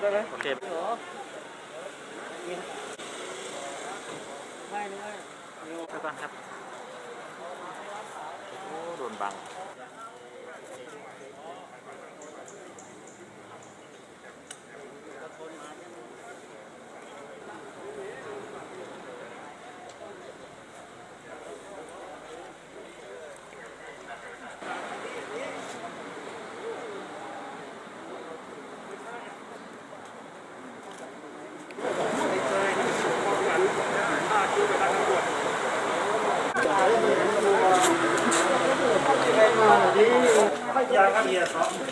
ได้ไหมโอเคไม่ไม่ไปก่อนครับ โอ้โดนบัง ยาครับเฮียสองเ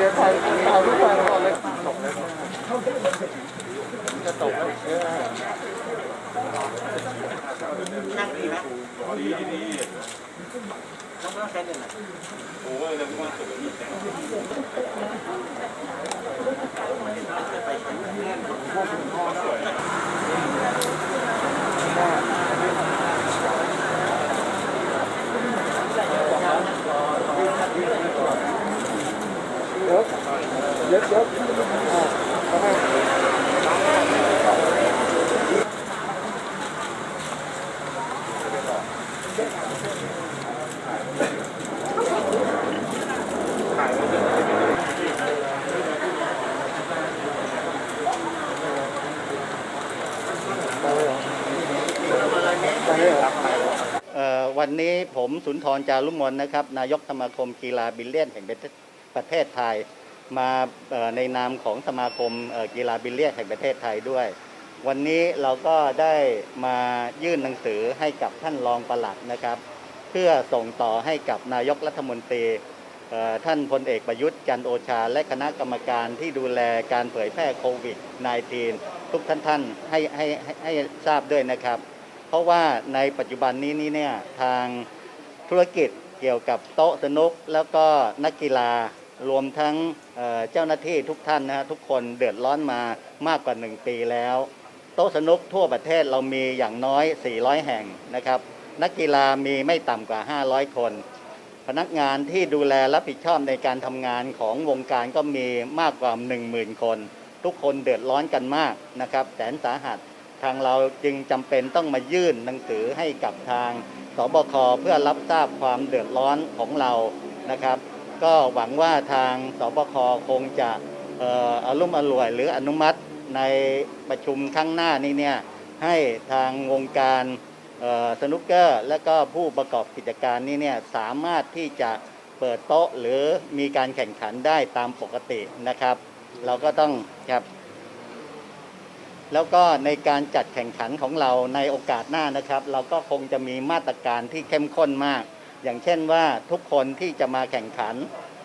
ดี๋ยวถ่ายถ่ายรูปไปก่อนเลยนั่งดีไหม ดีดีต้องต้องใช้เงินไหม เดี๋ยวเดี๋ยวเดี๋ยวอ่าทำไม เอ่อ วันนี้ผมสุนทรจารุมนนะครับ นายกสมาคมกีฬาบิลเลียนแห่งประเทศไทย มาในนามของสมาคมกีฬาบิลเลียนแห่งประเทศไทยด้วย วันนี้เราก็ได้มายื่นหนังสือให้กับท่านรองปลัดนะครับ เพื่อส่งต่อให้กับนายกรัฐมนตรีท่านพลเอกประยุทธ์จันโอชา และคณะกรรมการที่ดูแลการเผยแพร่โควิด -19 ทุกท่านท่านให้ให้ให้ให้ทราบด้วยนะครับ เพราะว่าในปัจจุบันนี้นี่เนี่ยทางธุรกิจเกี่ยวกับโต๊ะสนุก แล้วก็นักกีฬารวมทั้งเเจ้าหน้าที่ทุกท่านนะฮะทุกคนเดือดร้อนมามากกว่า 1 ปีแล้ว โต๊ะสนุกทั่วประเทศเรามีอย่างน้อย 400 แห่งนะครับ นักกีฬามีไม่ต่ำกว่า 500 คน พนักงานที่ดูแลรับผิดชอบในการทำงานของวงการก็มีมากกว่า 10,000 คน ทุกคนเดือดร้อนกันมากนะครับแสนสาหัส ทางเราจึงจำเป็นต้องมายื่นหนังสือให้กับทางสบคเพื่อรับทราบความเดือดร้อนของเรานะครับ ก็หวังว่าทางสบคคงจะเอารุ่มอร่วย หรืออนุมัติในประชุมครั้งหน้านี้เนี่ยให้ทางวงการสนุกเกอร์ และก็ผู้ประกอบกิจการนี้เนี่ยสามารถที่จะเปิดโต๊ะหรือมีการแข่งขันได้ตามปกตินะครับ เราก็ต้องครับ แล้วก็ในการจัดแข่งขันของเราในโอกาสหน้านะครับ เราก็คงจะมีมาตรการที่เข้มข้นมาก อย่างเช่นว่าทุกคนที่จะมาแข่งขัน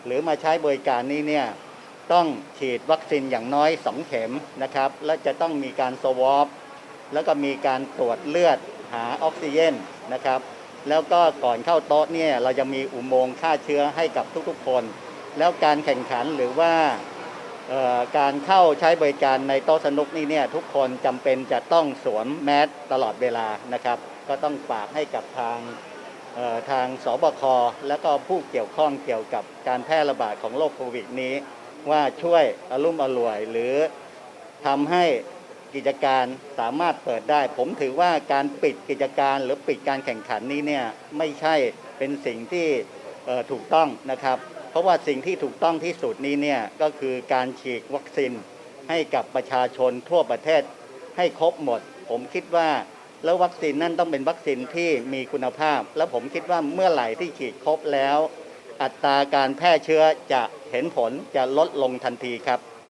หรือมาใช้บริการนี้เนี่ยต้องฉีดวัคซีนอย่างน้อย 2 เข็มนะครับ และจะต้องมีการสวอปแล้วก็มีการตรวจเลือดหาออกซิเจนนะครับ แล้วก็ก่อนเข้าโต๊ะเนี่ยเราจะมีอุโมงค์ฆ่าเชื้อให้กับทุกๆคน แล้วการแข่งขันหรือว่า การเข้าใช้บริการในโต๊ะสนุกนี่เนี่ยทุกคนจำเป็นจะต้องสวมแมสตลอดเวลานะครับ ก็ต้องฝากให้กับทางเอ่อทางสบคและก็ผู้เกี่ยวข้องเกี่ยวกับการแพร่ระบาดของโรคโควิดนี้ ว่าช่วยอารมุ่มอร่วยหรือทำให้กิจการสามารถเปิดได้ ผมถือว่าการปิดกิจการหรือปิดการแข่งขันนี้เนี่ยไม่ใช่เป็นสิ่งที่เอ่อถูกต้องนะครับ เพราะว่าสิ่งที่ถูกต้องที่สุดนี้เนี่ยก็คือการฉีดวัคซีนให้กับประชาชนทั่วประเทศให้ครบหมด ผมคิดว่าแล้ววัคซีนนั่นต้องเป็นวัคซีนที่มีคุณภาพ แล้วผมคิดว่าเมื่อไหร่ที่ฉีดครบแล้ว อัตราการแพร่เชื้อจะเห็นผลจะลดลงทันทีครับ